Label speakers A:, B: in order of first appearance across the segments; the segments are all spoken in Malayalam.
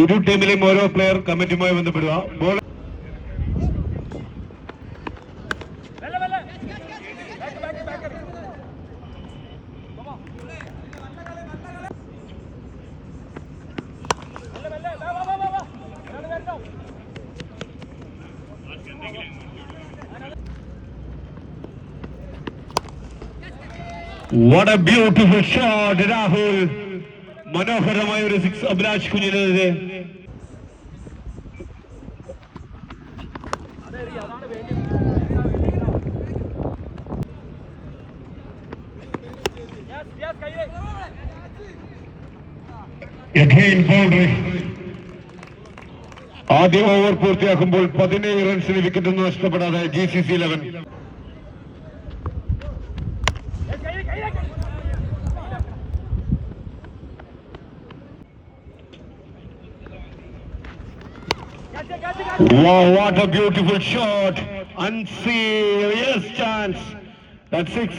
A: ഇരു ടീമിലെയും ഓരോ പ്ലെയർ കമ്മിറ്റിയുമായി ബന്ധപ്പെടുക. Ball What a beautiful shot, Rahul മനോഹരമായ ഒരു സിക്സ് അഭിലാഷ് കുഞ്ഞിനെതിരെ. ആദ്യ ഓവർ പൂർത്തിയാക്കുമ്പോൾ പതിനേഴ് റൺസിന് വിക്കറ്റ് നഷ്ടപ്പെടാതെ G C C eleven Wow, what a beautiful shot. Unserious chance. That's six.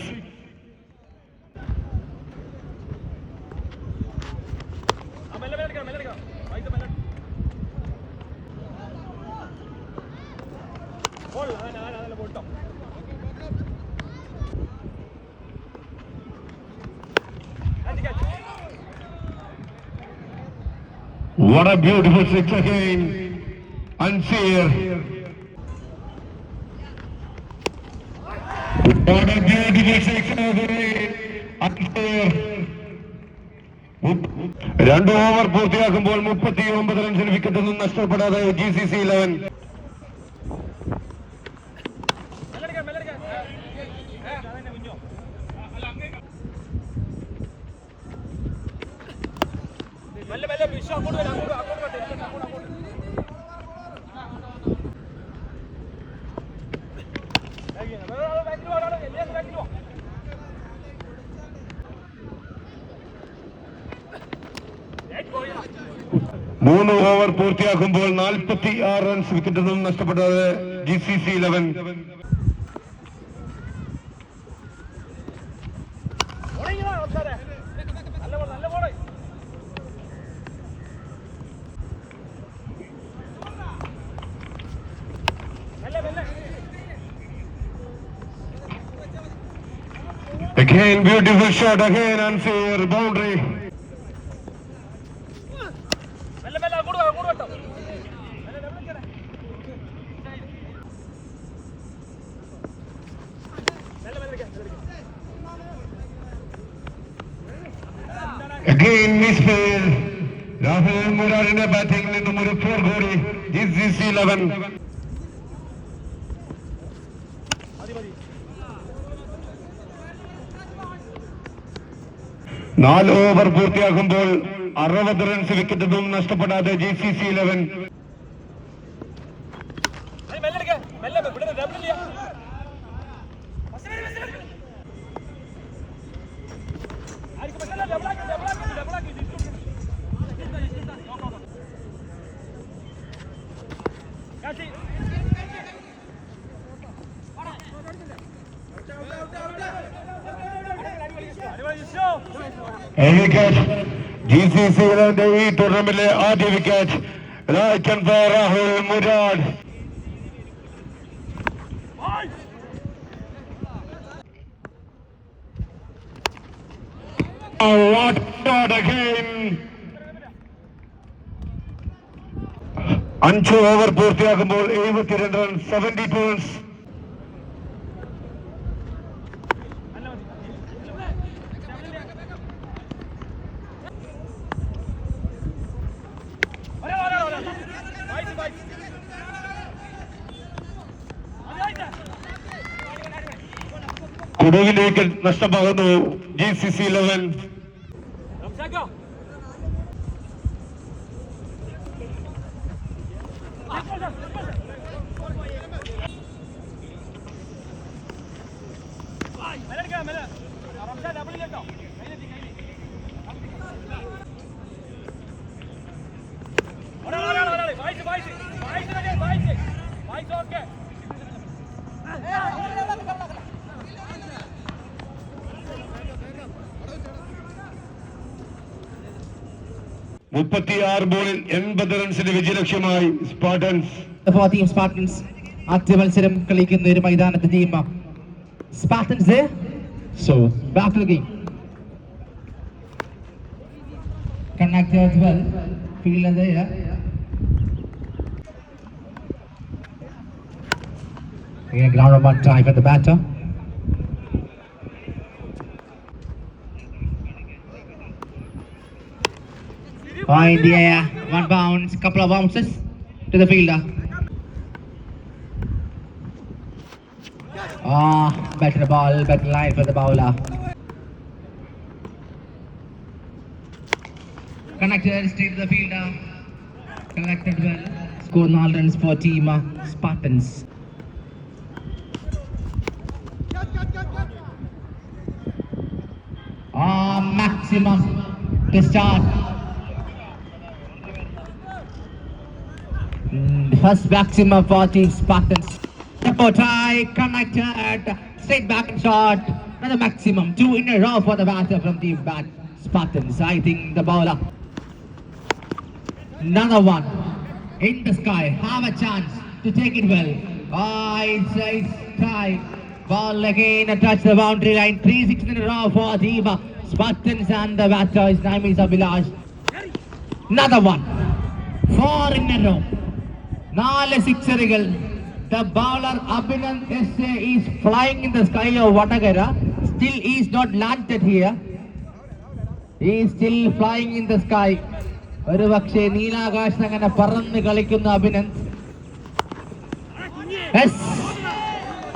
A: What a beautiful six again. Unfair. What a beautiful six again. Unfair. രണ്ട് ഓവർ പൂർത്തിയാക്കുമ്പോൾ മുപ്പത്തി ഒമ്പത് റൺസിന് വിക്കറ്റ് ഒന്നും നഷ്ടപ്പെടാതെ ജി സി സി ഇലവൻ
B: മെല്ലെ മെല്ലെ അങ്ങോട്ട്
A: മൂന്ന് ഓവർ പൂർത്തിയാക്കുമ്പോൾ നാൽപ്പത്തി ആറ് റൺസ് വിക്കറ്റ്
B: നിന്നും നഷ്ടപ്പെട്ടത് G C C eleven
A: Again, beautiful shot. Again, unfair boundary.
B: മെല്ലെ മെല്ലെ അങ്ങോട്ട് വാ, അങ്ങോട്ട് വട്ടോ മെല്ലെ ഡബിൾ ചെയ്യണേ മെല്ലെ മെല്ലെ മെല്ലെ
A: മുരാറിന്റെ ബാറ്റിംഗിൽ നിന്നും ഒരു ഫോർ കൂടി ജി സി സി ഇലവൻ
B: മതി മതി
A: നാല് ഓവർ പൂർത്തിയാകുമ്പോൾ അറുപത് റൺസ് വിക്കറ്റ് നഷ്ടപ്പെടാതെ
B: G C C eleven
A: wicket G C C ഇലവന്റെ ഈ ടൂർണമെന്റിലെ ആദ്യ wicket Rajan Rahul Oh, what shot again! അഞ്ച് ഓവർ പൂർത്തിയാക്കുമ്പോൾ എഴുപത്തിരണ്ട് റൺ സെവന്റി ടു റൺസ്
B: ഒരേ ഒരേ ഒരേ വായിച്ച് വായിച്ച് അത് വായിച്ച
A: വിക്കറ്റ് നഷ്ടമാകുന്നു. ജി സി സി ലെവൻ
B: റംസാക്കോ
A: മുപ്പത്തിയാറ് ബോളിൽ എൺപത് റൺസിന്റെ വിജയലക്ഷ്യമായി സ്പാർട്ടൻസ്.
C: ഫോർ ടീം സ്പാർട്ടൻസ് ആദ്യ മത്സരം കളിക്കുന്ന ഒരു മൈതാനത്ത് team Spartans so back to game well fielder there Again, ground one drive at the batter. Oh, in the air, one bounce, couple of bounces to the fielder. Ah, better ball, better line for the bowler. Connected straight to the fielder. Connected well. Score no runs for team uh, Spartans. Ah, maximum to start. First maximum for team Spartans. Tempo try, connected, straight back and shot. Another maximum, two in a row for the batter from team bat Spartans. I think the bowler. Another one in the sky, have a chance to take it well. Ah, it's, it's try. Ball again, touch the boundary line. Three six in a row for team Spartans and the batter. His name is Abhilash. Another one. Four in a row. നാല് സിക്സറുകൾ. The bowler Abhinand S A is flying in the sky of Vadakara still is not landed here ഈ still flying in the sky ഒരു പക്ഷേ നീലാകാശം അങ്ങനെ പറന്ന് കളിക്കുന്ന അഭിനന്ദ്.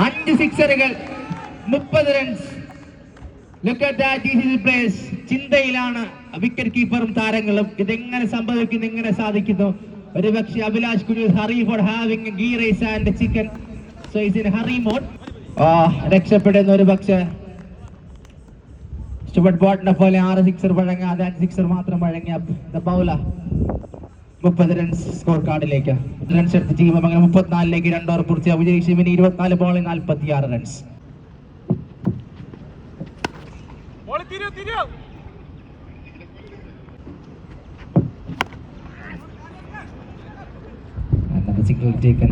C: അഞ്ച് സിക്സറുകൾ. മുപ്പത് റൺസ് ചിന്തയിലാണ് വിക്കറ്റ് കീപ്പറും താരങ്ങളും. ഇതെങ്ങനെ സംഭവിക്കുന്നു? എങ്ങനെ സാധിക്കുന്നു? ഒരു പക്ഷേ അഭിലാഷ് കുരു hurry for having ghee rice and chicken. So is in hurry mode ആ രക്ഷപ്പെടുന്ന ഒരു പക്ഷേ സ്റ്റുവർട്ട് ബോട്ടിനെ പോലെ ആറ് സിക്സർ വഴങ്ങാതെ അഞ്ച് സിക്സർ മാത്രം വഴങ്ങിയ ബൗല മുപ്പത് റൺസ് സ്കോർ കാർഡിലേക്ക് റൺസ് എടുത്ത് ടീം അങ്ങനെ മുപ്പത്തിനാലിലേക്ക് രണ്ടോർ പൂർത്തിയാവും വിജയിച്ചു ഇവന് ഇരുപത്തിനാല് ബോളിൽ നാൽപ്പത്തി ആറ് runs taken.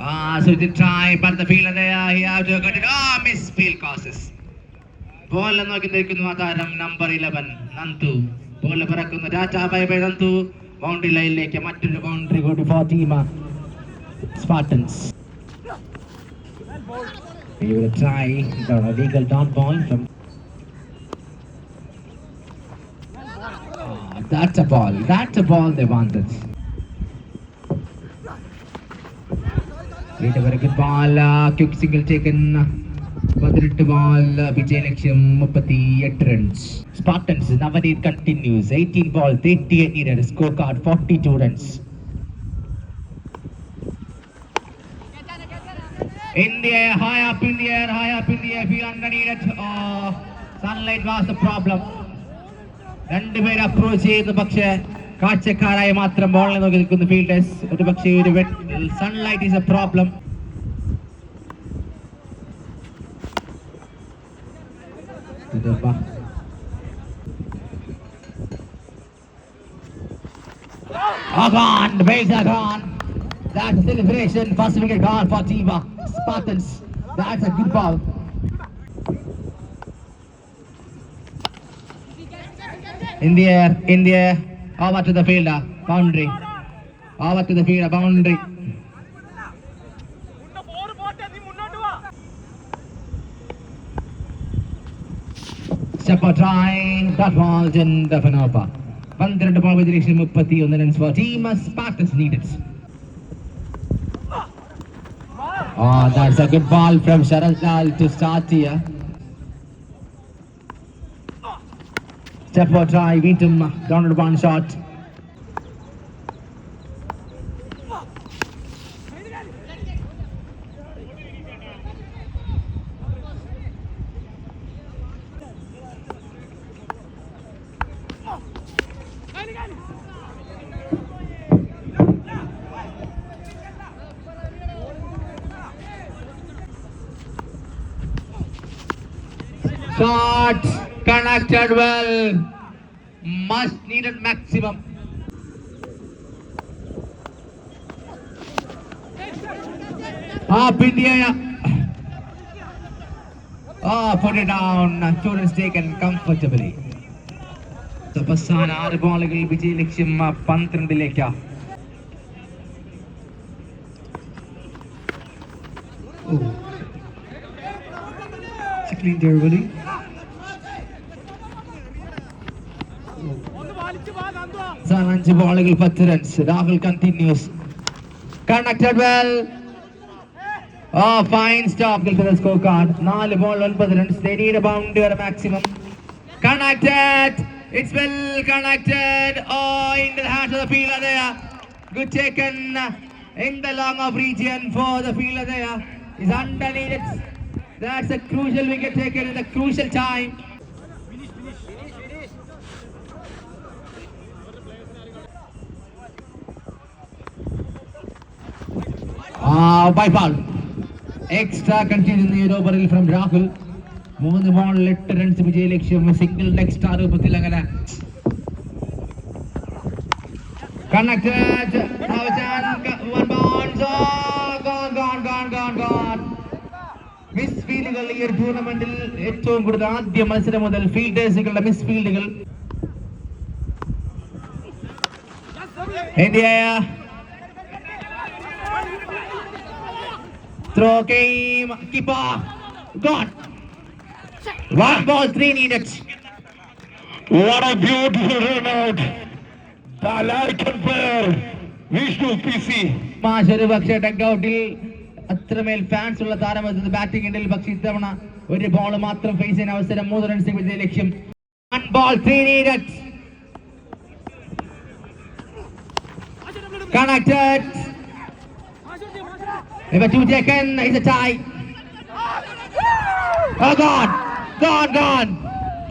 C: Ah, so they try, but the fielder there, he have to cut it. Ah, miss field causes. Ball നോക്കി നിൽക്കുന്നു ആ താരം നമ്പർ ഇലവൻ നന്തു ബോൾ പിറക്കുന്നു ടാറ്റാ ബൈ നന്തു ബൗണ്ടറി ലൈനിലേക്ക് മറ്റൊരു ബൗണ്ടറി കൂടി four team Spartans He will try the legal dot point from that's a ball. That's a ball they wanted. Great, a very good ball. Uh, quick single taken. പതിനെട്ട് ബോൾ വിജയ ലക്ഷ്യം മുപ്പത്തി എട്ട് runs Spartans Navneet continues eighteen ball thirty eight needed score card forty two runs In the air, high up in the air, high up in the air, feel underneath it. Oh, sunlight was the problem. രണ്ടുപേര് അപ്രോച്ച് ചെയ്യുന്നു പക്ഷേ കാഴ്ചക്കാരായി മാത്രം ബോളിനെ നോക്കി നിൽക്കുന്നു ഫീൽഡേഴ്സ് ഒരു പക്ഷേ ഒരു sunlight is a problem Agan, base Agan. That celebration. First wicket gone for Tiva. Spartans. That's a good ball. In the air, in the air. Over to the fielder. Boundary. Over to the fielder. Boundary.
B: മുന്ന ഫോർ പോട്ടെ നീ മുന്നോട്ട് വാ
C: Step or try. That was in the Fanapa. പന്ത്രണ്ട് ബോൾ വിജയിച്ച് മുപ്പത്തി ഒന്ന് runs four team Spartans needed Oh, that's a good ball from Sharad Lal to start here. സ്റ്റെപ്പോട്ടായി വീണ്ടും ഡോണഡ് one shot shots Connected well. Much needed maximum. Up Pindiya. Ah. Oh, put it down. Students taken comfortably. അവസാന ആറ് ബോളുകൾ വിജയ ലക്ഷ്യം പന്ത്രണ്ടിലേക്ക്
D: clean there, Willie.
C: അഞ്ച് ബോളുകൾ പത്ത് runs Rahul continues connected well oh fine stop to the score card നാല് ബോൾ ഒൻപത് runs they need a boundary or a maximum connected it's well connected oh into the heart of the fielder there good taken in the long off region for the fielder there is underneath it that's a crucial wicket taken by foul. Extra continues in the ഓവറിൽ ഫ്രം രാഹുൽ മൂന്ന് ബോളിൽ എട്ട് റൺസ് വിജയ ലക്ഷ്യം സിംഗിൾ എക്സ്ട്രാ രൂപത്തിൽ അങ്ങനെ കണക്റ്റഡ് മിസ് ഫീൽഡുകൾ ഈ ഒരു ടൂർണമെന്റിൽ ഏറ്റവും കൂടുതൽ ആദ്യ മത്സരം മുതൽ ഫീൽഡേഴ്സുകളുടെ മിസ് ഫീൽഡുകൾ India Throw game. Keeper. Gone. One ball, three needed.
A: What a beautiful run out. The Lycan player, Vishnu PC.
C: മാഷ് ഒരു പക്ഷേ ഡഗ്ഔട്ടിൽ അത്രമേൽ ഫാൻസ് ഉള്ള താരമെത്തുന്നത് ബാറ്റിംഗ് ഇടയിൽ പക്ഷേ ഇത്തവണ ഒരു ബോൾ മാത്രം ഫേസ് ചെയ്യാൻ അവസരം മൂന്ന് റൺസ് വിജയ ലക്ഷ്യം one ball three needed connected
B: മാഷുട്ടി മാഷുട്ടി
C: Number two taken is a tie. Oh God, gone, gone.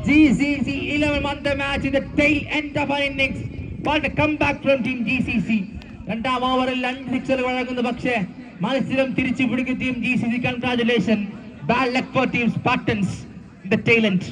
C: GCC 11 won the match in the tail end of an innings. What a comeback from team GCC. രണ്ടാം ഓവറിൽ രണ്ട് സിക്സർ വഴങ്ങുന്നു പക്ഷേ മത്സരം തിരിച്ചു പിടിക്കും team G C C congratulation bad luck for team Spartans the talent